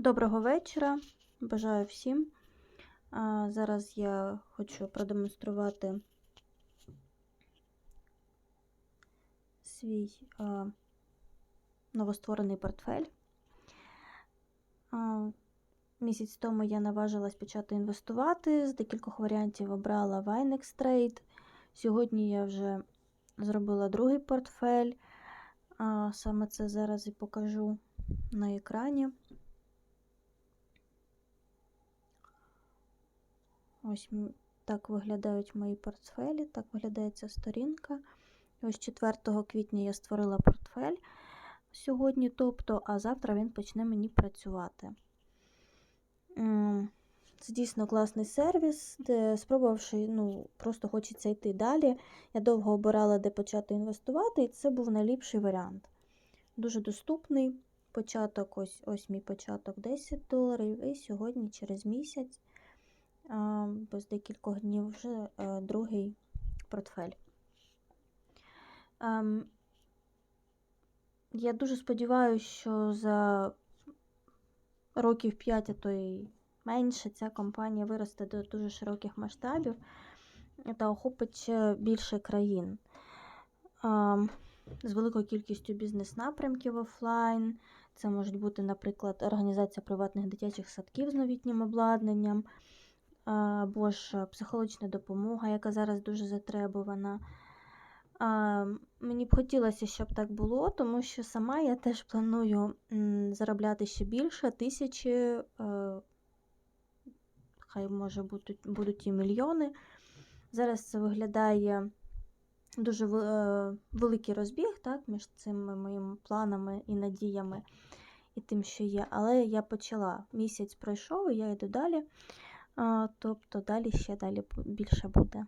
Доброго вечора. Бажаю всім. Зараз я хочу продемонструвати свій новостворений портфель. Місяць тому я наважилась почати інвестувати. З декількох варіантів обрала Vinex Trade. Сьогодні я вже зробила другий портфель. Саме це зараз і покажу на екрані. Ось так виглядають мої портфелі, так виглядає ця сторінка. Ось 4 квітня я створила портфель сьогодні, тобто, а завтра він почне мені працювати. Це дійсно класний сервіс, де спробувавши, ну, просто хочеться йти далі. Я довго обирала, де почати інвестувати, і це був найліпший варіант. Дуже доступний. Початок, ось, ось мій початок 10 доларів, і сьогодні через місяць без декількох днів вже е, другий портфель. Ем, Я дуже сподіваюся, що за років 5, а то й менше, ця компанія виросте до дуже широких масштабів та охопить більше країн. Ем, З великою кількістю бізнес-напрямків офлайн. Це можуть бути, наприклад, організація приватних дитячих садків з новітнім обладнанням або ж психологічна допомога, яка зараз дуже затребувана. Мені б хотілося, щоб так було, тому що сама я теж планую заробляти ще більше тисячі, е, хай може будуть, будуть і мільйони. Зараз це виглядає дуже е, великий розбіг так, між цими моїми планами і надіями і тим, що є. Але я почала. Місяць пройшов, і я йду далі. Тобто далі ще далі більше буде.